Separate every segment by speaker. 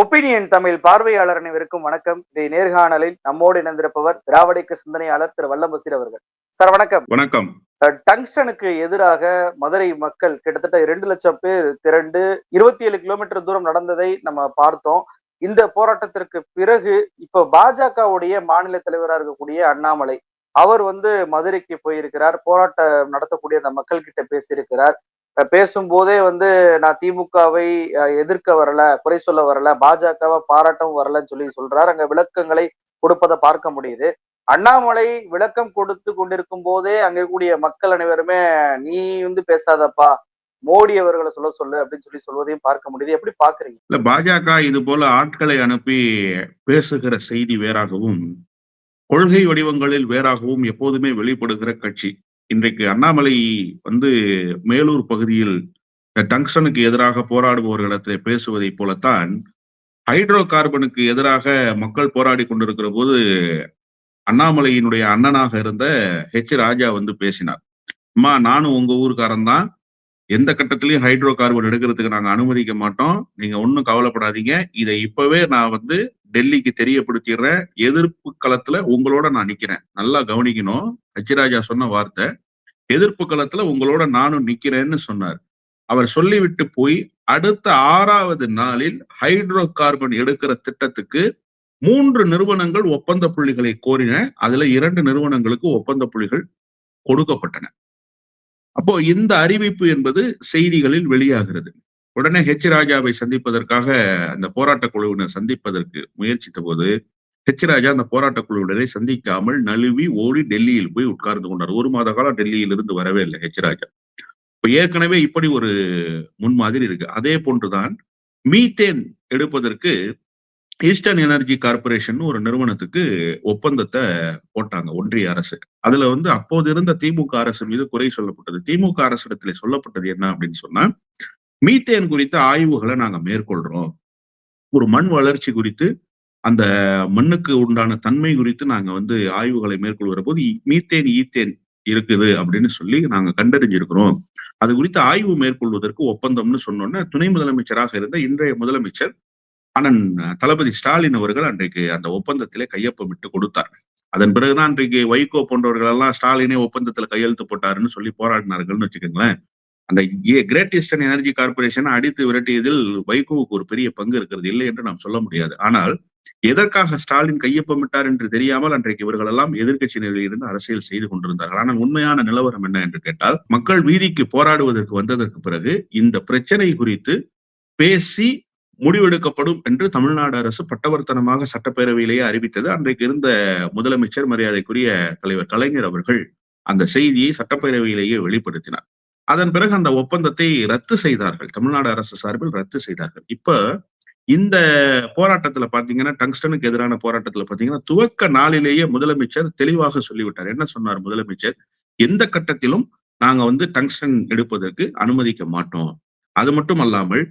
Speaker 1: Opinion Tamil பார்வையாளர் அனைவருக்கும் வணக்கம். இந்த நேர்காணலில் நம்மோடு இணைந்திருப்பவர் திராவிடக்க சிந்தனையாளர் திரு வல்லம்பசீர் அவர்கள். சார் வணக்கம்.
Speaker 2: வணக்கம்.
Speaker 1: டங்ஸ்டனுக்கு எதிராக மதுரை மக்கள் கிட்டத்தட்ட இரண்டு லட்சம் பேர் திரண்டு இருபத்தி ஏழு கிலோமீட்டர் தூரம் நடந்ததை நம்ம பார்த்தோம். இந்த போராட்டத்திற்கு பிறகு இப்போ பாஜகவுடைய மாநில தலைவராக இருக்கக்கூடிய அண்ணாமலை அவர் வந்து மதுரைக்கு போயிருக்கிறார். போராட்டம் நடத்தக்கூடிய அந்த மக்கள் கிட்ட பேசியிருக்கிறார். பேசும்போதே வந்து நான் திமுகவை எதிர்க்க வரல குறை சொல்ல வரல பாஜகவை பாராட்டவும் வரலன்னு சொல்லி சொல்றாரு. அங்க விளக்கங்களை கொடுப்பதை பார்க்க முடியுது. அண்ணாமலை விளக்கம் கொடுத்து கொண்டிருக்கும் போதே அங்க இருக்கக்கூடிய மக்கள் அனைவருமே நீ வந்து பேசாதப்பா மோடி அவர்களை சொல்ல சொல்லு அப்படின்னு சொல்லி சொல்வதையும் பார்க்க முடியுது. எப்படி பாக்குறீங்க
Speaker 2: இல்ல பாஜக இது போல ஆட்களை அனுப்பி பேசுகிற செய்தி வேறாகவும் கொள்கை வடிவங்களில் வேறாகவும் எப்போதுமே வெளிப்படுகிற கட்சி. இன்றைக்கு அண்ணாமலை வந்து மேலூர் பகுதியில் டங்ஷனுக்கு டங்ஸ்டனுக்கு எதிராக போராடுபவர்களிடத்தில் பேசுவதைப் போலத்தான் ஹைட்ரோ கார்பனுக்கு எதிராக மக்கள் போராடி கொண்டிருக்கிற போது அண்ணாமலையினுடைய அண்ணனாக இருந்த ஹெச் ராஜா வந்து பேசினார். அம்மா நானும் உங்க ஊருக்காரன் தான். எந்த கட்டத்திலையும் ஹைட்ரோ கார்பன் எடுக்கிறதுக்கு நாங்க அனுமதிக்க மாட்டோம். நீங்க ஒன்றும் கவலைப்படாதீங்க. இதை இப்பவே நான் வந்து டெல்லிக்கு தெரியப்படுத்திடுறேன். எதிர்ப்பு களத்துல உங்களோட நான் நிக்கிறேன். நல்லா கவனிக்கணும். ஹச்சிராஜா சொன்ன வார்த்தை எதிர்ப்பு களத்துல உங்களோட நானும் நிக்கிறேன்னு சொன்னார். அவர் சொல்லிவிட்டு போய் அடுத்த ஆறாவது நாளில் ஹைட்ரோ கார்பன் எடுக்கிற திட்டத்துக்கு மூன்று நிறுவனங்கள் ஒப்பந்த புள்ளிகளை கோரின. அதுல இரண்டு நிறுவனங்களுக்கு ஒப்பந்த புள்ளிகள் கொடுக்கப்பட்டன. அப்போ இந்த அறிவிப்பு என்பது செய்திகளில் வெளியாகிறது. உடனே ஹெச். ராஜாவை சந்திப்பதற்காக அந்த போராட்ட குழுவினர் சந்திப்பதற்கு முயற்சித்த போது ஹெச் ராஜா அந்த போராட்ட குழுவினரை சந்திக்காமல் நழுவி ஓடி டெல்லியில் போய் உட்கார்ந்து கொண்டார். ஒரு மாத காலம் டெல்லியில் இருந்து வரவே இல்லை ஹெச் ராஜா இப்ப ஏற்கனவே இப்படி ஒரு முன்மாதிரி இருக்கு. அதே போன்றுதான் மீத்தேன் எடுப்பதற்கு ஈஸ்டர்ன் எனர்ஜி கார்பரேஷன் ஒரு நிறுவனத்துக்கு ஒப்பந்தத்தை போட்டாங்க ஒன்றிய அரசு. அதுல வந்து அப்போது இருந்த திமுக அரசு மீது குறை சொல்லப்பட்டது. திமுக அரசிடத்துல சொல்லப்பட்டது என்ன அப்படின்னு சொன்னா மீத்தேன் குறித்த ஆய்வுகளை நாங்க மேற்கொள்றோம். ஒரு மண் வளர்ச்சி குறித்து அந்த மண்ணுக்கு உண்டான தன்மை குறித்து நாங்க வந்து ஆய்வுகளை மேற்கொள்கிற போது மீத்தேன் ஈத்தேன் இருக்குது அப்படின்னு சொல்லி நாங்க கண்டறிஞ்சிருக்கிறோம். அது குறித்து ஆய்வு மேற்கொள்வதற்கு ஒப்பந்தம்னு சொன்னோன்னே துணை முதலமைச்சராக இருந்த இன்றைய முதலமைச்சர் அண்ணன் தளபதி ஸ்டாலின் அவர்கள் அன்றைக்கு அந்த ஒப்பந்தத்திலே கையொப்பமிட்டு கொடுத்தார். அதன் பிறகுதான் அன்றைக்கு வைகோ போன்றவர்கள் எல்லாம் ஸ்டாலினே ஒப்பந்தத்துல கையெழுத்து போட்டாருன்னு சொல்லி போராடினார்கள்னு வச்சுக்கோங்களேன். அந்த கிரேட் ஈஸ்டர்ன் எனர்ஜி கார்பரேஷனை அடித்து விரட்டியதில் வைகோவுக்கு ஒரு பெரிய பங்கு இருக்கிறது இல்லை என்று நாம் சொல்ல முடியாது. ஆனால் எதற்காக ஸ்டாலின் கையொப்பமிட்டார் என்று தெரியாமல் அன்றைக்கு இவர்கள் எல்லாம் எதிர்கட்சியினரில் இருந்து அரசியல் செய்து கொண்டிருந்தார்கள். ஆனால் உண்மையான நிலவரம் என்ன என்று கேட்டால் மக்கள் வீதிக்கு போராடுவதற்கு வந்ததற்கு பிறகு இந்த பிரச்சனை குறித்து பேசி முடிவெடுக்கப்படும் என்று தமிழ்நாடு அரசு பட்டவர்த்தனமாக சட்டப்பேரவையிலேயே அறிவித்தது. அன்றைக்கு இருந்த முதலமைச்சர் மரியாதைக்குரிய தலைவர் கலைஞர் அவர்கள் அந்த செய்தியை சட்டப்பேரவையிலேயே வெளிப்படுத்தினார். அதன் பிறகு அந்த ஒப்பந்தத்தை ரத்து செய்தார்கள். தமிழ்நாடு அரசு சார்பில் ரத்து செய்தார்கள். இப்ப இந்த போராட்டத்துல பாத்தீங்கன்னா டங்ஸ்டனுக்கு எதிரான போராட்டத்துல பாத்தீங்கன்னா துவக்க நாளிலேயே முதலமைச்சர் தெளிவாக சொல்லிவிட்டார். என்ன சொன்னார் முதலமைச்சர்? எந்த கட்டத்திலும் நாங்க வந்து டங்ஸ்டன் எடுப்பதற்கு அனுமதிக்க மாட்டோம். அது மட்டும் அல்லாமல்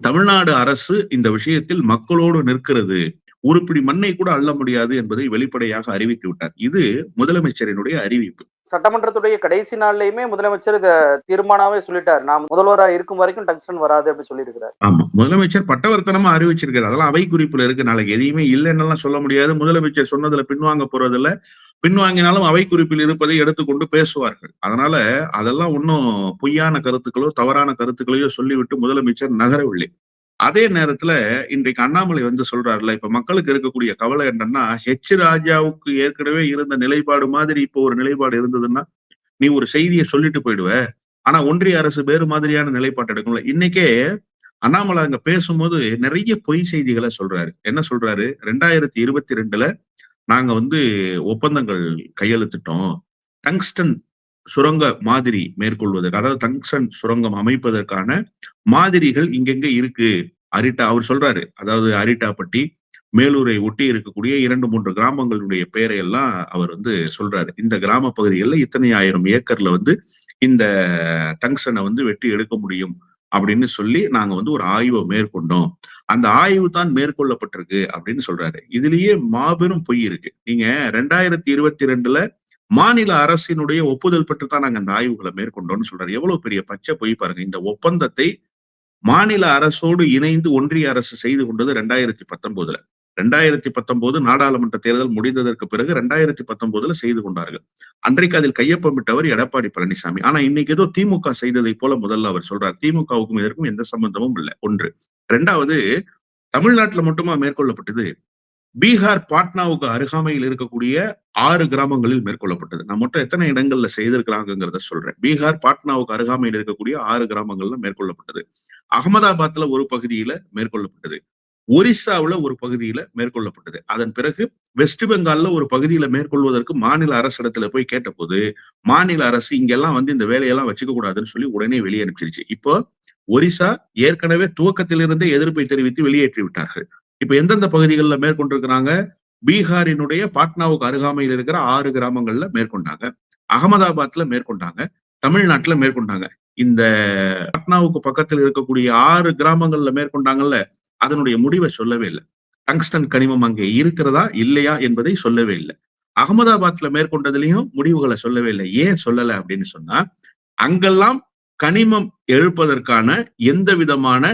Speaker 2: தமிழ்நாடு அரசு இந்த விஷயத்தில் மக்களோடு நிற்கிறது. உருப்பிடி மண்ணை கூட அள்ள முடியாது என்பதை வெளிப்படையாக அறிவித்து விட்டார். இது முதலமைச்சரினுடைய அறிவிப்பு.
Speaker 1: சட்டமன்றத்துடைய கடைசி நாள்லயுமே முதலமைச்சர் இத தீர்மானமே சொல்லிட்டார். நான் முதல்வரா இருக்கும் வரைக்கும் டங்ஸ்டன் வராது அப்படின்னு சொல்லியிருக்கிறார்.
Speaker 2: ஆமா. முதலமைச்சர் பட்டவர்த்தனமா அறிவிச்சிருக்காரு. அதெல்லாம் அவை குறிப்புல இருக்கு. நாளைக்கு எதையுமே இல்லைன்னெல்லாம் சொல்ல முடியாது. முதலமைச்சர் சொன்னதுல பின்வாங்க போறதில்ல. பின்வாங்கினாலும் அவை குறிப்பில் இருப்பதை எடுத்துக்கொண்டு பேசுவார்கள். அதனால அதெல்லாம் ஒன்றும் பொய்யான கருத்துக்களோ தவறான கருத்துக்களையோ சொல்லிவிட்டு முதலமைச்சர் நகரவில்லை அதே நேரத்துல இன்றைக்கு அண்ணாமலை வந்து சொல்றாருல இப்ப மக்களுக்கு இருக்கக்கூடிய கவலை என்னன்னா ஹெச் ராஜாவுக்கு ஏற்கனவே இருந்த நிலைப்பாடு மாதிரி இப்போ ஒரு நிலைப்பாடு இருந்ததுன்னா நீ ஒரு செய்தியை சொல்லிட்டு போயிடுவ. ஆனா ஒன்றிய அரசு வேறு மாதிரியான நிலைப்பாடு எடுக்கல இன்னைக்கே அண்ணாமலை அங்க பேசும்போது நிறைய பொய் செய்திகளை சொல்றாரு. என்ன சொல்றாரு? ரெண்டாயிரத்தி இருபத்தி ரெண்டுல நாங்க வந்து ஒப்பந்தங்கள் கையெழுத்திட்டோம். டங்ஸ்டன் சுரங்க மாதிரி மேற்கொள்வதற்கு அதாவது டங்ஸ்டன் சுரங்கம் அமைப்பதற்கான மாதிரிகள் இங்கெங்க இருக்கு. அரிட்டா அவர் சொல்றாரு. அதாவது அரிட்டாப்பட்டி மேலூரை ஒட்டி இருக்கக்கூடிய இரண்டு மூன்று கிராமங்களுடைய பெயரை எல்லாம் அவர் வந்து சொல்றாரு. இந்த கிராம பகுதிகளில் இத்தனை ஆயிரம் ஏக்கர்ல வந்து இந்த டங்ஷனை வந்து வெட்டி எடுக்க முடியும் அப்படின்னு சொல்லி நாங்க வந்து ஒரு ஆய்வை மேற்கொண்டோம். அந்த ஆய்வு தான் மேற்கொள்ளப்பட்டிருக்கு அப்படின்னு சொல்றாரு. இதுலயே மாபெரும் பொய் இருக்கு. நீங்க ரெண்டாயிரத்தி இருபத்தி ரெண்டுல மாநில அரசினுடைய ஒப்புதல் பெற்று தான் நாங்க அந்த ஆய்வுகளை மேற்கொண்டோம்னு சொல்றாரு. எவ்வளவு பெரிய பச்சை பொய் பாருங்க. இந்த ஒப்பந்தத்தை மாநில அரசோடு இணைந்து ஒன்றிய அரசு செய்து கொண்டது ரெண்டாயிரத்தி பத்தொன்பதுல. ரெண்டாயிரத்தி பத்தொன்பது நாடாளுமன்ற தேர்தல் முடிந்ததற்கு பிறகு ரெண்டாயிரத்தி பத்தொன்பதுல செய்து கொண்டார்கள். அன்றைக்கு அதில் கையொப்பமிட்டவர் எடப்பாடி பழனிசாமி. ஆனா இன்னைக்கு ஏதோ திமுக செய்ததை போல முதல்ல அவர் சொல்றார். திமுகவுக்கும் இதற்கும் எந்த சம்பந்தமும் இல்லை. ஒன்று. ரெண்டாவது தமிழ்நாட்டுல மட்டுமா மேற்கொள்ளப்பட்டது? பீகார் பாட்னாவுக்கு அருகாமையில் இருக்கக்கூடிய ஆறு கிராமங்களில் மேற்கொள்ளப்பட்டது. நான் மொத்தம் எத்தனை இடங்கள்ல செய்திருக்கிறாங்கிறத சொல்றேன். பீகார் பாட்னாவுக்கு அருகாமையில் இருக்கக்கூடிய ஆறு கிராமங்கள்ல மேற்கொள்ளப்பட்டது. அகமதாபாத்ல ஒரு பகுதியில மேற்கொள்ளப்பட்டது. ஒரிசாவுல ஒரு பகுதியில மேற்கொள்ளப்பட்டது. அதன் பிறகு வெஸ்ட் பெங்கால்ல ஒரு பகுதியில மேற்கொள்வதற்கு மாநில அரசிடத்துல போய் கேட்டபோது மாநில அரசு இங்கெல்லாம் வந்து இந்த வேலையெல்லாம் வச்சுக்க கூடாதுன்னு சொல்லி உடனே வெளியே அனுப்பிச்சிருச்சு இப்போ ஒரிசா ஏற்கனவே துவக்கத்திலிருந்தே எதிர்ப்பை தெரிவித்து வெளியேற்றி விட்டார்கள் இப்ப எந்தெந்த பகுதிகளில் மேற்கொண்டிருக்கிறாங்க? பீகாரினுடைய பாட்னாவுக்கு அருகாமையில் இருக்கிற ஆறு கிராமங்கள்ல மேற்கொண்டாங்க. அகமதாபாத்ல மேற்கொண்டாங்க. தமிழ்நாட்டுல மேற்கொண்டாங்க. இந்த பாட்னாவுக்கு பக்கத்தில் இருக்கக்கூடிய ஆறு கிராமங்கள்ல மேற்கொண்டாங்கல்ல அதனுடைய முடிவை சொல்லவே இல்லை. டங்ஸ்டன் கனிமம் அங்கே இருக்கிறதா இல்லையா என்பதை சொல்லவே இல்லை. அகமதாபாத்ல மேற்கொண்டதுலயும் முடிவுகளை சொல்லவே இல்லை. ஏன் சொல்லலை அப்படின்னு சொன்னா அங்கெல்லாம் கனிமம் எழுப்பதற்கான எந்த விதமான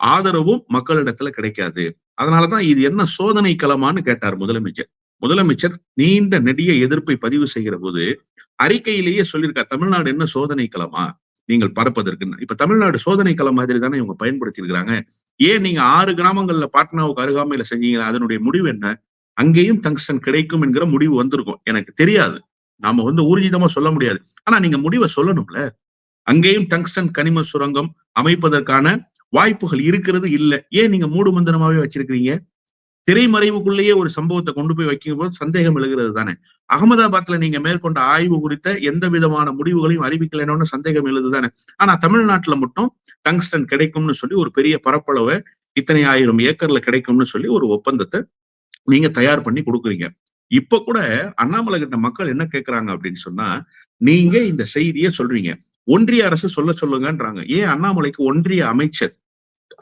Speaker 2: ஆதரவும் மக்களிடத்துல கிடைக்காது. அதனாலதான் இது என்ன சோதனை களமான்னு கேட்டார் முதலமைச்சர். முதலமைச்சர் நீண்ட நெடிய எதிர்ப்பை பதிவு செய்கிற போது அறிக்கையிலேயே சொல்லியிருக்கார் தமிழ்நாடு என்ன சோதனை களமா? நீங்கள் பரப்பதற்கு இப்ப தமிழ்நாடு சோதனை களம் மாதிரி தானே இவங்க பயன்படுத்தி இருக்கிறாங்க ஏன் நீங்க ஆறு கிராமங்கள்ல பாட்னாவுக்கு அருகாமையில செஞ்சீங்க அதனுடைய முடிவு என்ன? அங்கேயும் டங்ஸ்டன் கிடைக்கும் என்கிற முடிவு வந்திருக்கும். எனக்கு தெரியாது. நாம வந்து ஊர்ஜிதமா சொல்ல முடியாது. ஆனா நீங்க முடிவை சொல்லணும்ல. அங்கேயும் டங்ஸ்டன் கனிம சுரங்கம் அமைப்பதற்கான வாய்ப்புகள் இருக்கிறது இல்ல. ஏன் நீங்க மூடு மந்திரமாவே வச்சிருக்கிறீங்க? திரைமறைவுக்குள்ளேயே ஒரு சம்பவத்தை கொண்டு போய் வைக்கும் போது சந்தேகம் எழுகிறது தானே. அகமதாபாத்ல நீங்க மேற்கொண்ட ஆய்வு குறித்த எந்த விதமான முடிவுகளையும் அறிவிக்கலைன்னு சந்தேகம் எழுது தானே. ஆனா தமிழ்நாட்டுல மட்டும் டங்ஸ்டன் கிடைக்கும்னு சொல்லி ஒரு பெரிய பரப்பளவை இத்தனை ஆயிரம் ஏக்கர்ல கிடைக்கும்னு சொல்லி ஒரு ஒப்பந்தத்தை நீங்க தயார் பண்ணி கொடுக்குறீங்க. இப்ப கூட அண்ணாமலை கிட்ட மக்கள் என்ன கேட்கறாங்க அப்படின்னு சொன்னா நீங்க இந்த செய்தியை சொல்றீங்க. ஒன்றிய அரசு சொல்ல சொல்லுங்கன்றாங்க. ஏன் அண்ணாமலைக்கு ஒன்றிய அமைச்சர்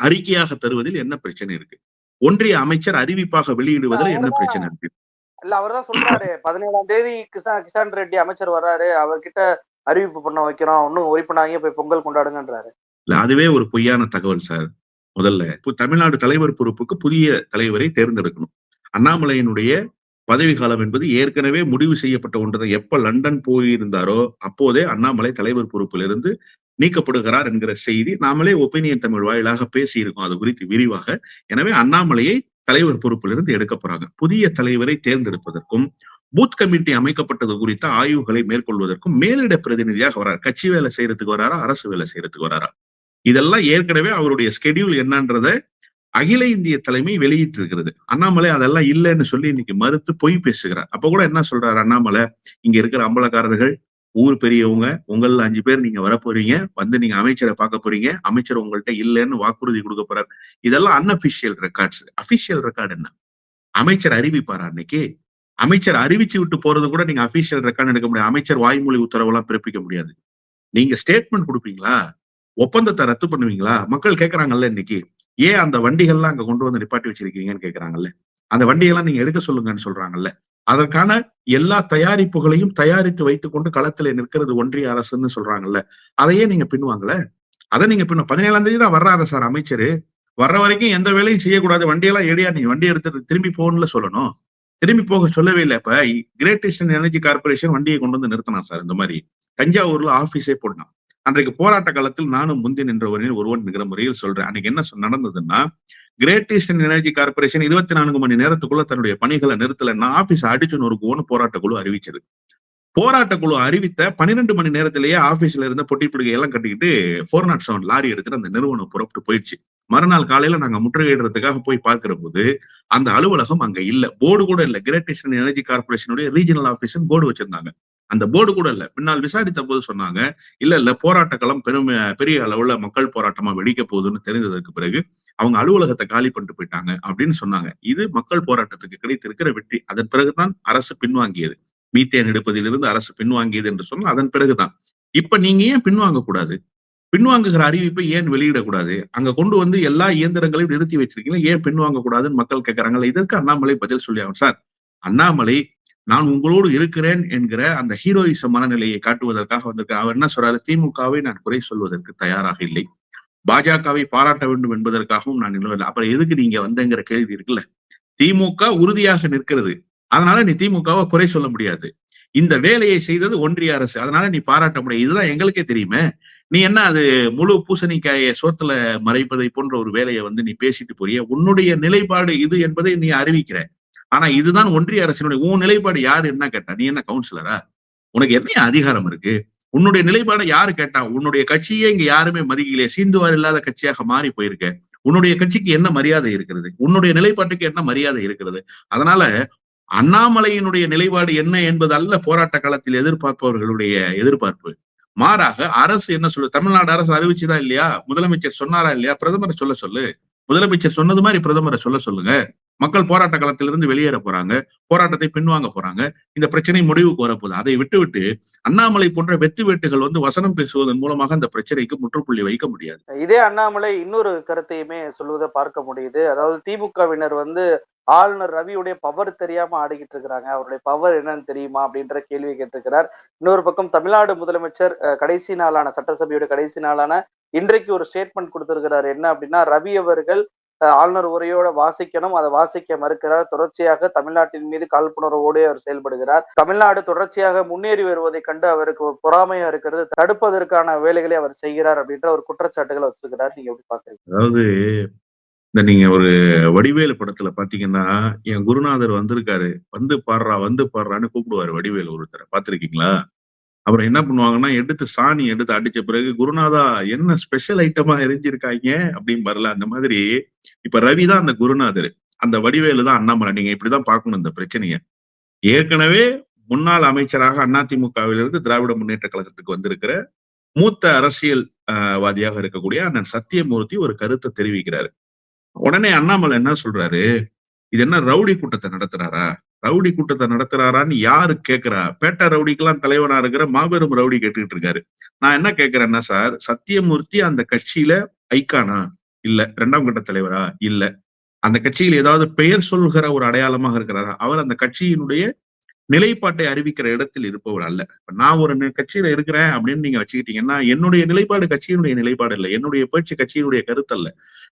Speaker 2: அறிக்கையாக தருவதில் என்ன பிரச்சனை இருக்கு? ஒன்றிய அமைச்சர் அறிவிப்பாக வெளியிடுவதில் என்ன பிரச்சனை இருக்கு?
Speaker 1: இல்ல அவர்தான் சொல்றாரு. பதினேழாம் தேதி கிசான் கிசான் ரெட்டி அமைச்சர் வர்றாரு. அவர்கிட்ட அறிவிப்பு பண்ண வைக்கிறோம். இன்னும் ஒய் பண்ணாங்க போய் பொங்கல் கொண்டாடுங்கன்றாரு.
Speaker 2: இல்ல அதுவே ஒரு பொய்யான தகவல் சார். முதல்ல இப்போ தமிழ்நாடு தலைவர் பொறுப்புக்கு புதிய தலைவரை தேர்ந்தெடுக்கணும். அண்ணாமலையினுடைய பதவி காலம் என்பது ஏற்கனவே முடிவு செய்யப்பட்ட ஒன்றுதான். எப்ப லண்டன் போயிருந்தாரோ அப்போதே அண்ணாமலை தலைவர் பொறுப்பிலிருந்து நீக்கப்படுகிறார் என்கிற செய்தி நாமளே ஒப்பீனியன் தமிழ் வாயிலாக பேசியிருக்கோம். அது குறித்து விரிவாக. எனவே அண்ணாமலையை தலைவர் பொறுப்பிலிருந்து எடுக்க போறாங்க. புதிய தலைவரை தேர்ந்தெடுப்பதற்கும் பூத் கமிட்டி அமைக்கப்பட்டது குறித்த ஆய்வுகளை மேற்கொள்வதற்கும் மேலிட பிரதிநிதியாக வரார். கட்சி வேலை செய்யறதுக்கு வராரா அரசு வேலை செய்யறதுக்கு வராரா? இதெல்லாம் ஏற்கனவே அவருடைய ஸ்கெடியூல் என்னன்றத அகில இந்திய தலைமை வெளியிட்டு இருக்கிறது அண்ணாமலை அதெல்லாம் இல்லைன்னு சொல்லி இன்னைக்கு மறுத்து பொய் பேசுகிறார். அப்ப கூட என்ன சொல்றாரு அண்ணாமலை? இங்க இருக்கிற அம்பலக்காரர்கள் ஊர் பெரியவங்க உங்கள அஞ்சு பேர் நீங்க வரப்போறீங்க வந்து நீங்க அமைச்சரை பார்க்க போறீங்க அமைச்சர் உங்கள்கிட்ட இல்லைன்னு வாக்குறுதி கொடுக்க போறாரு இதெல்லாம் அன்அபிஷியல் ரெக்கார்ட்ஸ் அபிஷியல் ரெக்கார்டு என்ன? அமைச்சர் அறிவிப்பாரா அன்னைக்கு? அமைச்சர் அறிவிச்சு விட்டு போறது கூட நீங்க அபிஷியல் ரெக்கார்டு எடுக்க முடியாது. அமைச்சர் வாய்மொழி உத்தரவெல்லாம் பிறப்பிக்க முடியாது. நீங்க ஸ்டேட்மெண்ட் கொடுப்பீங்களா? ஒப்பந்தத்தை ரத்து பண்ணுவீங்களா? மக்கள் கேட்கறாங்கல்ல இன்னைக்கு. ஏன் அந்த வண்டிகள்லாம் அங்க கொண்டு வந்து நிப்பாட்டி வச்சிருக்கீங்கன்னு கேக்குறாங்கல்ல? அந்த வண்டியெல்லாம் நீங்க எடுக்க சொல்லுங்கன்னு சொல்றாங்கல்ல? அதற்கான எல்லா தயாரிப்புகளையும் தயாரித்து வைத்துக் கொண்டு களத்துல நிற்கிறது ஒன்றிய அரசுன்னு சொல்றாங்கல்ல? அதையே நீங்க பின்வாங்கல அதை நீங்க பின்ன பதினேழாம் தேதி தான் வர்றாத சார் அமைச்சரு. வர்ற வரைக்கும் எந்த வேலையும் செய்யக்கூடாது. வண்டியெல்லாம் ஏடியா நீங்க வண்டி எடுத்துட்டு திரும்பி போகணும்ல சொல்லணும். திரும்பி போக சொல்லவே இல்லை. இப்ப கிரேட் ஈஸ்டர்ன் எனர்ஜி கார்பரேஷன் வண்டியை கொண்டு வந்து நிறுத்தினான் சார் இந்த மாதிரி. தஞ்சாவூர்ல ஆபீஸே போடணும் அன்றைக்கு போராட்ட காலத்தில் நானும் முந்தி நின்றவரின் ஒருவன் என்கிற முறையில் சொல்றேன். அன்னைக்கு என்ன நடந்ததுன்னா கிரேட் ஈஸ்டர்ன் எனர்ஜி கார்பரேஷன் இருபத்தி நான்கு மணி நேரத்துக்குள்ள தன்னுடைய பணிகளை நிறுத்தலைன்னா ஆபீஸ் அடிச்சு நொறுக்குவோன்னு போராட்ட குழு அறிவிச்சது. போராட்ட குழு அறிவித்த பன்னிரெண்டு மணி நேரத்திலேயே ஆபீஸ்ல இருந்த பொட்டி பிடிக்கை எல்லாம் கட்டிக்கிட்டு ஃபோர் நாட் செவன் லாரி எடுத்துட்டு அந்த நிறுவனம் புறப்பட்டு போயிடுச்சு. மறுநாள் காலையில நாங்க முற்றுகையிடுறதுக்காக போய் பார்க்கிற போது அந்த அலுவலகம் அங்க இல்ல. போர்டு கூட இல்ல. கிரேட் ஈஸ்டர்ன் எனர்ஜி கார்பரேஷனுடைய ரீஜனல் ஆபீஸ் போர்டு வச்சிருந்தாங்க. அந்த போர்டு கூட இல்ல. பின்னால் விசாரித்த போது சொன்னாங்க இல்ல இல்ல போராட்ட களம் பெரும் பெரிய அளவுல மக்கள் போராட்டமா வெடிக்க போகுதுன்னு தெரிந்ததற்கு பிறகு அவங்க அலுவலகத்தை காலி பண்ணிட்டு போயிட்டாங்க அப்படின்னு சொன்னாங்க. இது மக்கள் போராட்டத்துக்கு கிடைத்திருக்கிற வெற்றி. அதன் பிறகுதான் அரசு பின்வாங்கியது. மீத்தேன் எடுப்பதிலிருந்து அரசு பின்வாங்கியது என்று சொன்னால் அதன் பிறகுதான். இப்ப நீங்க ஏன் பின்வாங்க கூடாது பின்வாங்குகிற அறிவிப்பை ஏன் வெளியிடக்கூடாது? அங்க கொண்டு வந்து எல்லா இயந்திரங்களையும் நிறுத்தி வச்சிருக்கீங்க. ஏன் பின்வாங்க கூடாதுன்னு மக்கள் கேட்கறாங்கல்ல இதற்கு அண்ணாமலை பதில் சொல்லி ஆகும் சார். அண்ணாமலை நான் உங்களோடு இருக்கிறேன் என்கிற அந்த ஹீரோயிச மனநிலையை காட்டுவதற்காக வந்திருக்க அவர் என்ன சொல்றாரு? திமுகவை நான் குறை சொல்வதற்கு தயாராக இல்லை. பாஜகவை பாராட்ட வேண்டும் என்பதற்காகவும் நான் நிலவல அப்புறம் எதுக்கு நீங்க வந்தங்கிற கேள்வி இருக்குல்ல? திமுக உறுதியாக நிற்கிறது. அதனால நீ திமுகவை குறை சொல்ல முடியாது. இந்த வேலையை செய்தது ஒன்றிய அரசு. அதனால நீ பாராட்ட முடியாது. இதுதான் எங்களுக்கே தெரியுமே. நீ என்ன அது முழு பூசணிக்காய சோத்துல மறைப்பதை போன்ற ஒரு வேலையை வந்து நீ பேசிட்டு போறிய? உன்னுடைய நிலைப்பாடு இது என்பதை நீ அறிவிக்கிற. ஆனா இதுதான் ஒன்றிய அரசினுடைய உன் நிலைப்பாடு யாரு என்ன கேட்டா நீ என்ன கவுன்சிலரா உனக்கு என்ன அதிகாரம் இருக்கு? உன்னுடைய நிலைப்பாடை யாரு கேட்டா? உன்னுடைய கட்சியே இங்க யாருமே மதிக்கலையே சீந்துவார் இல்லாத கட்சியாக மாறி போயிருக்க. உன்னுடைய கட்சிக்கு என்ன மரியாதை இருக்கிறது? உன்னுடைய நிலைப்பாட்டுக்கு என்ன மரியாதை இருக்கிறது? அதனால அண்ணாமலையினுடைய நிலைப்பாடு என்ன என்பது அல்ல போராட்ட காலத்தில் எதிர்பார்ப்பவர்களுடைய எதிர்பார்ப்பு. மாறாக அரசு என்ன சொல்லு தமிழ்நாடு அரசு அறிவிச்சுதா இல்லையா? முதலமைச்சர் சொன்னாரா இல்லையா? பிரதமரை சொல்ல சொல்லு. முதலமைச்சர் சொன்னது மாதிரி பிரதமரை சொல்ல சொல்லுங்க. மக்கள் போராட்ட காலத்திலிருந்து வெளியேற போறாங்க போராட்டத்தை பின்வாங்க போறாங்க. இந்த பிரச்சனை முடிவுக்கு வரப்போகுது அதை விட்டுவிட்டு அண்ணாமலை போன்ற வெத்து வெட்டுகள் வந்து வசனம் பேசுவதன் மூலமாக அந்த பிரச்சனைக்கு முற்றுப்புள்ளி வைக்க முடியாது.
Speaker 1: இதே அண்ணாமலை இன்னொரு கருத்தையுமே சொல்லுவதை பார்க்க முடியுது. அதாவது திமுகவினர் வந்து ஆளுநர் ரவியுடைய பவர் தெரியாம ஆடிக்கிட்டு இருக்கிறாங்க. அவருடைய பவர் என்னன்னு தெரியுமா அப்படின்ற கேள்வி கேட்டிருக்கிறார். இன்னொரு பக்கம் தமிழ்நாடு முதலமைச்சர் கடைசி நாளான சட்டசபையோட கடைசி நாளான இன்றைக்கு ஒரு ஸ்டேட்மெண்ட் கொடுத்திருக்கிறார். என்ன அப்படின்னா ரவி அவர்கள் ஆளுநர் உரையோட வாசிக்கணும். அதை வாசிக்க மறுக்கிறார். தொடர்ச்சியாக தமிழ்நாட்டின் மீது காழ்ப்புணர்வோடு அவர் செயல்படுகிறார். தமிழ்நாடு தொடர்ச்சியாக முன்னேறி வருவதை கண்டு அவருக்கு பொறாமையா இருக்கிறது. தடுப்பதற்கான வேலைகளை அவர் செய்கிறார் அப்படின்ற ஒரு குற்றச்சாட்டுகளை வச்சிருக்கிறார். நீங்க எப்படி பாக்குறீங்க
Speaker 2: அதாவது இந்த நீங்க ஒரு வடிவேலு படத்துல பாத்தீங்கன்னா என் குருநாதர் வந்திருக்காரு. வந்து பாடுறா வந்து பாடுறான்னு கூப்பிடுவாரு வடிவேலு ஒருத்தரை. பாத்திருக்கீங்களா அப்புறம் என்ன பண்ணுவாங்கன்னா எடுத்து சாணி எடுத்து அடிச்ச பிறகு குருநாதா என்ன ஸ்பெஷல் ஐட்டமா எரிஞ்சிருக்காங்க அப்படின்னு வரல. அந்த மாதிரி இப்ப ரவி தான் அந்த குருநாதர். அந்த வடிவேலு தான் அண்ணாமலை. நீங்க இப்படிதான் பார்க்கணும் இந்த பிரச்சனைய. ஏற்கனவே முன்னாள் அமைச்சராக அதிமுகவிலிருந்து திராவிட முன்னேற்ற கழகத்துக்கு வந்திருக்கிற மூத்த அரசியல் ஆஹ், வாதியாக இருக்கக்கூடிய அண்ணன் சத்தியமூர்த்தி ஒரு கருத்தை தெரிவிக்கிறாரு. உடனே அண்ணாமலை என்ன சொல்றாரு? இது என்ன ரவுடி கூட்டத்தை நடத்துறாரா? ரவுடி கூட்டத்தை நடத்துறாரான்னு யாரு கேட்கிறா பேட்டை ரவுடிக்கெல்லாம் தலைவனா இருக்கிற மாபெரும் ரவுடி கேட்டுக்கிட்டு இருக்காரு. நான் என்ன கேட்கிறேன்னா சார் சத்தியமூர்த்தி அந்த கட்சியில ஐக்கானா? இல்ல. இரண்டாம் கட்ட தலைவரா? இல்ல. அந்த கட்சியில் ஏதாவது பெயர் சொல்கிற ஒரு அடையாளமாக இருக்கிறாரா? அவர் அந்த கட்சியினுடைய நிலைப்பாட்டை அறிவிக்கிற இடத்தில் இருப்பவர் அல்ல. இப்ப நான் ஒரு கட்சியில இருக்கிறேன் அப்படின்னு நீங்க வச்சுக்கிட்டீங்கன்னா என்னுடைய நிலைப்பாடு கட்சியினுடைய நிலைப்பாடு இல்லை. என்னுடைய பேச்சு கட்சியினுடைய கருத்து அல்ல.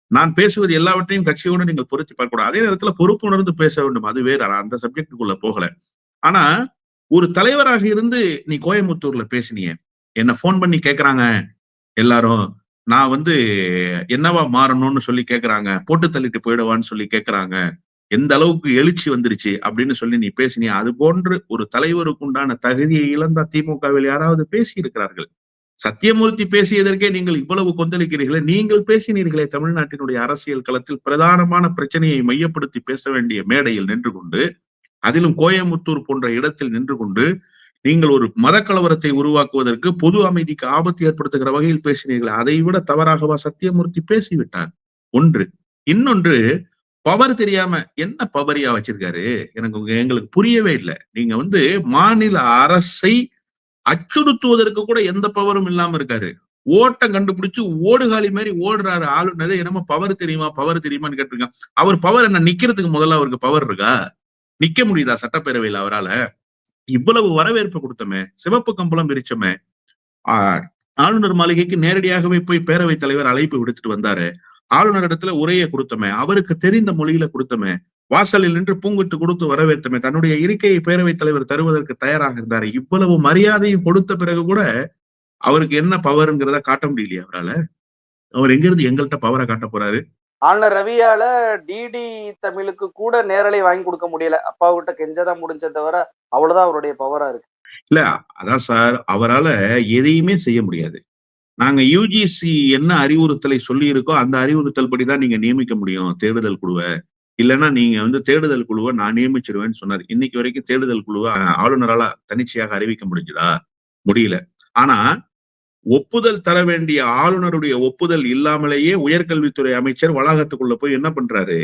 Speaker 2: நான் பேசுவது எல்லாவற்றையும் கட்சியோடு நீங்கள் பொருத்தி பார்க்கக்கூடாது. அதே நேரத்துல பொறுப்புணர்ந்து பேச வேண்டும். அது வேற நான் அந்த சப்ஜெக்டுக்குள்ள போகல. ஆனா ஒரு தலைவராக இருந்து நீ கோயம்புத்தூர்ல பேசினிய. என்ன போன் பண்ணி கேக்குறாங்க? எல்லாரும் நான் வந்து என்னவா மாறணும்னு சொல்லி கேக்குறாங்க. போட்டு தள்ளிட்டு போயிடுவான்னு சொல்லி கேக்குறாங்க. எந்த அளவுக்கு எழுச்சி வந்துருச்சு அப்படின்னு சொல்லி நீ பேசினியா? அது போன்று ஒரு தலைவருக்கு உண்டான தகுதியை இழந்த திமுகவில் யாராவது பேசி இருக்கிறார்கள் சத்தியமூர்த்தி பேசியதற்கே நீங்கள் இவ்வளவு கொந்தளிக்கிறீர்களே நீங்கள் பேசினீர்களே தமிழ்நாட்டினுடைய அரசியல் களத்தில் பிரதானமான பிரச்சனையை மையப்படுத்தி பேச வேண்டிய மேடையில் நின்று கொண்டு அதிலும் கோயம்புத்தூர் போன்ற இடத்தில் நின்று கொண்டு நீங்கள் ஒரு மதக்கலவரத்தை உருவாக்குவதற்கு பொது அமைதிக்கு ஆபத்து ஏற்படுத்துகிற வகையில் பேசினீர்கள் அதை விட தவறாகவா சத்தியமூர்த்தி பேசிவிட்டார்? ஒன்று. இன்னொன்று பவர் தெரியாம என்ன பவரியா வச்சிருக்காரு? எனக்கு எங்களுக்கு புரியவே இல்லை. நீங்க வந்து மாநில அரசை அச்சுறுத்துவதற்கு கூட எந்த பவரும் இல்லாம இருக்காரு. ஓட்டம் கண்டுபிடிச்சு ஓடுகாலி மாதிரி ஓடுறாரு. ஆளுநர் என்னமோ பவர் தெரியுமா பவர் தெரியுமான்னு கேட்டிருக்கான் அவர் பவர் என்ன நிக்கிறதுக்கு முதல்ல அவருக்கு பவர் இருக்கா? நிக்க முடியுதா சட்டப்பேரவையில அவரால? இவ்வளவு வரவேற்பு கொடுத்தமே சிவப்பு கம்பளம் விரிச்சோமே. ஆஹ் ஆளுநர் மாளிகைக்கு நேரடியாகவே போய் பேரவைத் தலைவர் அழைப்பு விடுத்துட்டு வந்தாரு. ஆளுநர் இடத்துல உரையை கொடுத்தமே அவருக்கு தெரிந்த மொழியில கொடுத்தமே வாசலில் நின்று பூங்குட்டு கொடுத்து வரவேற்றமே தன்னுடைய இருக்கையை பேரவைத் தலைவர் தருவதற்கு தயாராக இருந்தாரு இவ்வளவு மரியாதையும் கொடுத்த பிறகு கூட அவருக்கு என்ன பவர்ங்கிறத காட்ட முடியலையா அவரால? அவர் எங்க இருந்து எங்கள்கிட்ட பவரை காட்ட போறாரு?
Speaker 1: ஆளுநர் ரவியால டிடி தமிழுக்கு கூட நேரலை வாங்கி கொடுக்க முடியல. அப்பா கிட்ட கெஞ்சதான் முடிஞ்ச தவிர அவ்வளவுதான் அவருடைய பவரா இருக்கு.
Speaker 2: இல்ல அதான் சார் அவரால எதையுமே செய்ய முடியாது. நாங்க யூஜிசி என்ன அறிவுறுத்தலை சொல்லி இருக்கோ அந்த அறிவுறுத்தல் படிதான் நீங்க நியமிக்க முடியும் தேடுதல் குழுவை. இல்லைன்னா நீங்க வந்து தேடுதல் குழுவை நான் நியமிச்சிருவேன்னு சொன்னார். இன்னைக்கு வரைக்கும் தேடுதல் குழுவை ஆளுநரால தனிச்சையாக அறிவிக்க முடிஞ்சுதா? முடியல. ஆனா ஒப்புதல் தர வேண்டிய ஆளுநருடைய ஒப்புதல் இல்லாமலேயே உயர்கல்வித்துறை அமைச்சர் வளாகத்துக்குள்ள போய் என்ன பண்றாரு?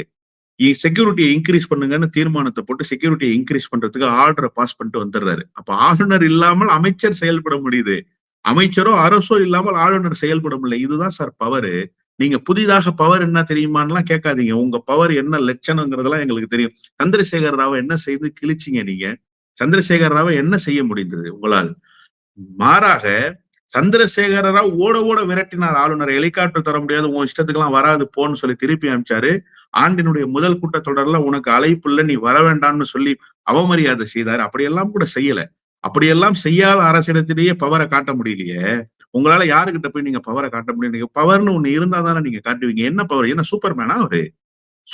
Speaker 2: செக்யூரிட்டியை இன்க்ரீஸ் பண்ணுங்கன்னு தீர்மானத்தை போட்டு செக்யூரிட்டியை இன்க்ரீஸ் பண்றதுக்கு ஆர்டரை பாஸ் பண்ணிட்டு வந்துடுறாரு. அப்ப ஆளுநர் இல்லாமல் அமைச்சர் செயல்பட முடியுது. அமைச்சரோ அரசோ இல்லாமல் ஆளுநர் செயல்பட முடியல இதுதான் சார் பவரு நீங்க புதிதாக பவர் என்ன தெரியுமான்லாம் கேட்காதீங்க. உங்க பவர் என்ன லட்சணங்கிறதெல்லாம் எங்களுக்கு தெரியும். சந்திரசேகர் ராவை என்ன செய்து கிழிச்சிங்க நீங்க? சந்திரசேகர் ராவை என்ன செய்ய முடிந்தது உங்களால்? மாறாக சந்திரசேகர ராவ் ஓட ஓட விரட்டினார் ஆளுநர். ஹெலிகாப்டர் தர முடியாது. உன் இஷ்டத்துக்கெல்லாம் வராது. போன்னு சொல்லி திருப்பி அனுப்பிச்சாரு. ஆண்டினுடைய முதல் கூட்டத்தொடர்ல உனக்கு அழைப்பு இல்ல. நீ வர வேண்டாம்னு சொல்லி அவமரியாதை செய்தாரு. அப்படியெல்லாம் கூட செய்யல. அப்படியெல்லாம் செய்யாத அரசிடத்திலேயே பவரை காட்ட முடியலையே. உங்களால யாருகிட்ட போய் நீங்க பவரை காட்ட முடியும்? நீங்க பவர்னு ஒண்ணு இருந்தா தானே நீங்க காட்டுவீங்க. என்ன பவர் என்ன சூப்பர்மேனா அவரு?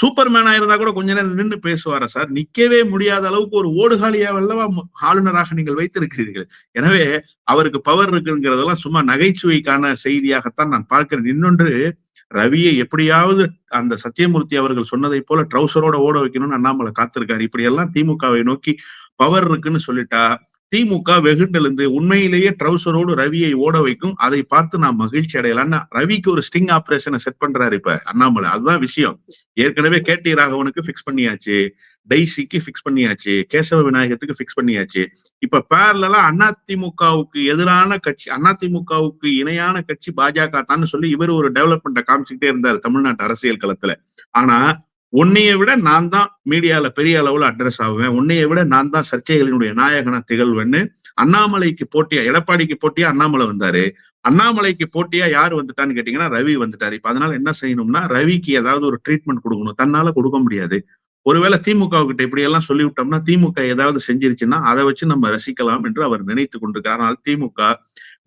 Speaker 2: சூப்பர்மேனா இருந்தா கூட கொஞ்ச நேரம் நின்று பேசுவாரா சார்? நிக்கவே முடியாத அளவுக்கு ஒரு ஓடுகாலியாவல்லவா மு- ஆளுநராக நீங்கள் வைத்திருக்கிறீர்கள். எனவே அவருக்கு பவர் இருக்குங்கிறதெல்லாம் சும்மா நகைச்சுவைக்கான செய்தியாகத்தான் நான் பார்க்கிறேன். இன்னொன்று ரவியை எப்படியாவது அந்த சத்தியமூர்த்தி அவர்கள் சொன்னதை போல ட்ரௌசரோட ஓட வைக்கணும்னு அண்ணாமலை காத்திருக்காரு. இப்படி எல்லாம் திமுகவை நோக்கி பவர் இருக்குன்னு சொல்லிட்டா திமுக வெகுண்டெழுந்து உண்மையிலேயே ட்ரௌசரோடு ரவியை ஓட வைக்கும் அதை பார்த்து நான் மகிழ்ச்சி அடையலாம்னு ரவிக்கு ஒரு ஸ்டிங் ஆபரேஷனை செட் பண்றாரு இப்ப அண்ணாமலை. அதுதான் விஷயம். ஏற்கனவே கே டி ராகவனுக்கு பிக்ஸ் பண்ணியாச்சு. டைசிக்கு பிக்ஸ் பண்ணியாச்சு. கேசவ விநாயகத்துக்கு பிக்ஸ் பண்ணியாச்சு. இப்ப பேரலா அதிமுகவுக்கு எதிரான கட்சி அதிமுகவுக்கு இணையான கட்சி பாஜக தான் சொல்லி இவர் ஒரு டெவலப்மெண்ட்டை காமிச்சுக்கிட்டே இருந்தார் தமிழ்நாட்டு அரசியல் களத்துல. ஆனா உன்னைய விட நான் தான் மீடியால பெரிய அளவுல அட்ரஸ் ஆகுவேன். உன்னைய விட நான் தான் சர்ச்சைகளினுடைய நாயகனா திகழ்வேன்னு அண்ணாமலைக்கு போட்டியா எடப்பாடிக்கு போட்டியா அண்ணாமலை வந்தாரு. அண்ணாமலைக்கு போட்டியா யார் வந்துட்டான்னு கேட்டீங்கன்னா ரவி வந்துட்டாரு. இப்ப அதனால என்ன செய்யணும்னா ரவிக்கு ஏதாவது ஒரு ட்ரீட்மெண்ட் கொடுக்கணும். தன்னால கொடுக்க முடியாது. ஒருவேளை திமுக கிட்ட இப்படி எல்லாம் சொல்லி விட்டோம்னா திமுக ஏதாவது செஞ்சிருச்சுன்னா அதை வச்சு நம்ம ரசிக்கலாம் என்று அவர் நினைத்து கொண்டிருக்கிறார். ஆனால் திமுக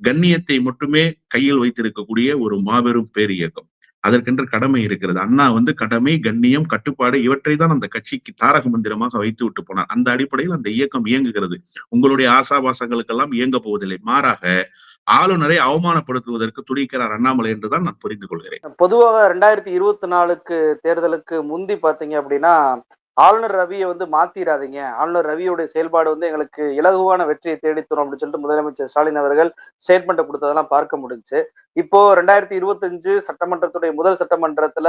Speaker 2: கண்ணியத்தை மட்டுமே கையில் வைத்திருக்கக்கூடிய ஒரு மாபெரும் பேர் இயக்கம் அதற்கென்று கடமை இருக்கிறது. அண்ணா வந்து கடமை கண்ணியம் கட்டுப்பாடு இவற்றை தான் அந்த கட்சிக்கு தாரக மந்திரமாக வைத்து விட்டு போனார். அந்த அடிப்படையில் அந்த இயக்கம் இயங்குகிறது. உங்களுடைய ஆசாபாசங்களுக்கெல்லாம் இயங்க போவதில்லை. மாறாக ஆளுநரை அவமானப்படுத்துவதற்கு துடிக்கிறார் அண்ணாமலை என்றுதான் நான் புரிந்து கொள்கிறேன்.
Speaker 1: பொதுவாக ரெண்டாயிரத்தி இருபத்தி நாலுக்கு தேர்தலுக்கு முந்தி பாத்தீங்க அப்படின்னா ஆளுநர் ரவியை வந்து மாத்திராதீங்க. ஆளுநர் ரவியுடைய செயல்பாடு வந்து எங்களுக்கு இலகுவான வெற்றியை தேடித்தரும் அப்படின்னு சொல்லிட்டு முதலமைச்சர் ஸ்டாலின் அவர்கள் ஸ்டேட்மெண்ட் கொடுத்ததெல்லாம் பார்க்க முடிஞ்சுச்சு. இப்போ ரெண்டாயிரத்தி இருபத்தஞ்சு சட்டமன்றத்துடைய முதல் சட்டமன்றத்துல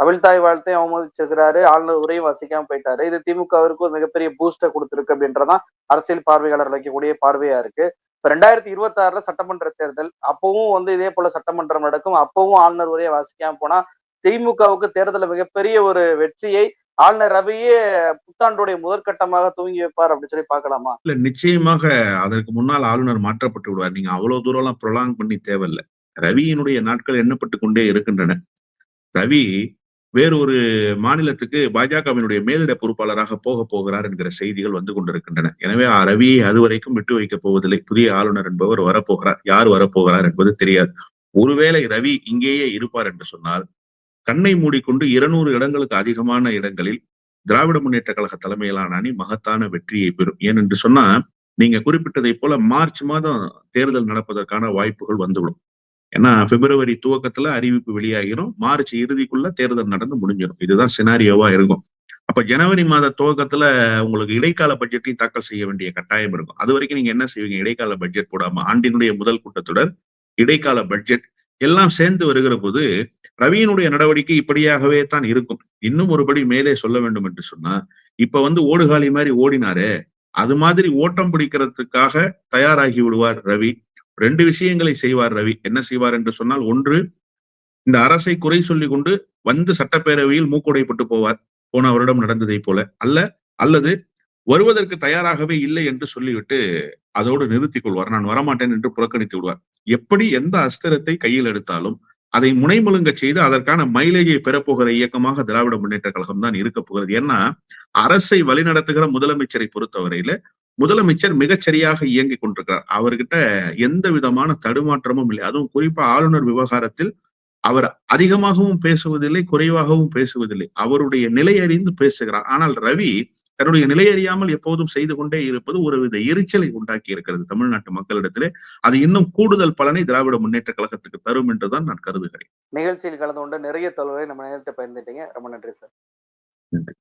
Speaker 1: தமிழ்தாய் வாழ்த்தையும் அவமதிச்சிருக்கிறாரு. ஆளுநர் உரையும் வசிக்காம போயிட்டாரு. இது திமுகவிற்கு ஒரு மிகப்பெரிய பூஸ்டை கொடுத்துருக்கு அப்படின்றதான் அரசியல் பார்வையாளர் வைக்கக்கூடிய பார்வையா இருக்கு. இப்ப ரெண்டாயிரத்தி இருபத்தி ஆறுல சட்டமன்ற தேர்தல் அப்பவும் வந்து இதே போல சட்டமன்றம் நடக்கும். அப்பவும் ஆளுநர் உரையை வாசிக்காம போனா திமுகவுக்கு தேர்தலில் மிகப்பெரிய ஒரு வெற்றியை ஆளுநர் ரவியே புத்தாண்டுடைய முதற்கட்டமாக தூங்கி வைப்பார் அப்படின்னு சொல்லி பார்க்கலாமா?
Speaker 2: இல்ல நிச்சயமாக அதற்கு முன்னால் ஆளுநர் மாற்றப்பட்டு விடுவார். நீங்க அவ்வளவு தூரம் எல்லாம் ப்ரொலாங் பண்ணி தேவையில்ல. ரவியினுடைய நாட்கள் எண்ணப்பட்டு கொண்டே இருக்கின்றன. ரவி வேறொரு மாநிலத்துக்கு பாஜகவினுடைய மேலிட பொறுப்பாளராக போக போகிறார் என்கிற செய்திகள் வந்து கொண்டிருக்கின்றன. எனவே ஆ ரவியை அதுவரைக்கும் விட்டு வைக்கப் போவதில்லை. புதிய ஆளுநர் என்பவர் வரப்போகிறார். யார் வரப்போகிறார் என்பது தெரியாது. ஒருவேளை ரவி இங்கேயே இருப்பார் என்று சொன்னால் கண்ணை மூடிக்கொண்டு இருநூறு இடங்களுக்கு அதிகமான இடங்களில் திராவிட முன்னேற்ற கழக தலைமையிலான அணி மகத்தான வெற்றியை பெறும். ஏனென்று சொன்னா நீங்க குறிப்பிட்டதை போல மார்ச் மாதம் தேர்தல் நடப்பதற்கான வாய்ப்புகள் வந்துவிடும். ஏன்னா பிப்ரவரி துவக்கத்துல அறிவிப்பு வெளியாகிரும். மார்ச் இறுதிக்குள்ள தேர்தல் நடந்து முடிஞ்சிடும். இதுதான் சினாரியோவா இருக்கும். அப்ப ஜனவரி மாத துவக்கத்துல உங்களுக்கு இடைக்கால பட்ஜெட்டையும் தாக்கல் செய்ய வேண்டிய கட்டாயம் இருக்கும். அது வரைக்கும் நீங்க என்ன செய்வீங்க? இடைக்கால பட்ஜெட் போடாம ஆண்டினுடைய முதல் கூட்டத்தொடர் இடைக்கால பட்ஜெட் எல்லாம் சேர்ந்து வருகிற போது ரவியினுடைய நடவடிக்கை இப்படியாகவே தான் இருக்கும். இன்னும் ஒருபடி மேலே சொல்ல வேண்டும் என்று சொன்னா இப்ப வந்து ஓடுகாலி மாதிரி ஓடினாரே அது மாதிரி ஓட்டம் பிடிக்கிறதுக்காக தயாராகி விடுவார் ரவி. ரெண்டு விஷயங்களை செய்வார் ரவி. என்ன செய்வார் என்று சொன்னால் ஒன்று இந்த அரசை குறை சொல்லி கொண்டு வந்து சட்டப்பேரவையில் மூக்குடைப்பட்டு போவார். போன வருடம் நடந்ததை போல அல்ல அல்லது வருவதற்கு தயாராகவே இல்லை என்று சொல்லிவிட்டு அதோடு நிறுத்திக் கொள்வார் நான் வரமாட்டேன் என்று புறக்கணித்து விடுவார். எப்படி எந்த அஸ்திரத்தை கையில் எடுத்தாலும் அதை முனைமுழுங்க செய்து அதற்கான மைலேஜை பெறப்போகிற இயக்கமாக திராவிட முன்னேற்ற கழகம் தான் இருக்க போகிறது. ஏன்னா அரசை வழிநடத்துகிற முதலமைச்சரை பொறுத்தவரையில முதலமைச்சர் மிகச்சரியாக இயங்கிக் கொண்டிருக்கிறார். அவர்கிட்ட எந்த விதமான தடுமாற்றமும் இல்லை. அதுவும் குறிப்பா ஆளுநர் விவகாரத்தில் அவர் அதிகமாகவும் பேசுவதில்லை குறைவாகவும் பேசுவதில்லை. அவருடைய நிலை அறிந்து பேசுகிறார். ஆனால் ரவி தன்னுடைய நிலை அறியாமல் எப்போதும் செய்து கொண்டே இருப்பது ஒரு வித எரிச்சலை உண்டாக்கி இருக்கிறது தமிழ்நாட்டு மக்களிடத்திலே. அது இன்னும் கூடுதல் பலனை திராவிட முன்னேற்ற கழகத்துக்கு தரும் என்றுதான் நான் கருதுகிறேன்.
Speaker 1: நிகழ்ச்சியில் கலந்து கொண்டு நிறைய தொழிலை நம்ம நேரத்தை பயந்துட்டீங்க ரொம்ப நன்றி சார். நன்றி.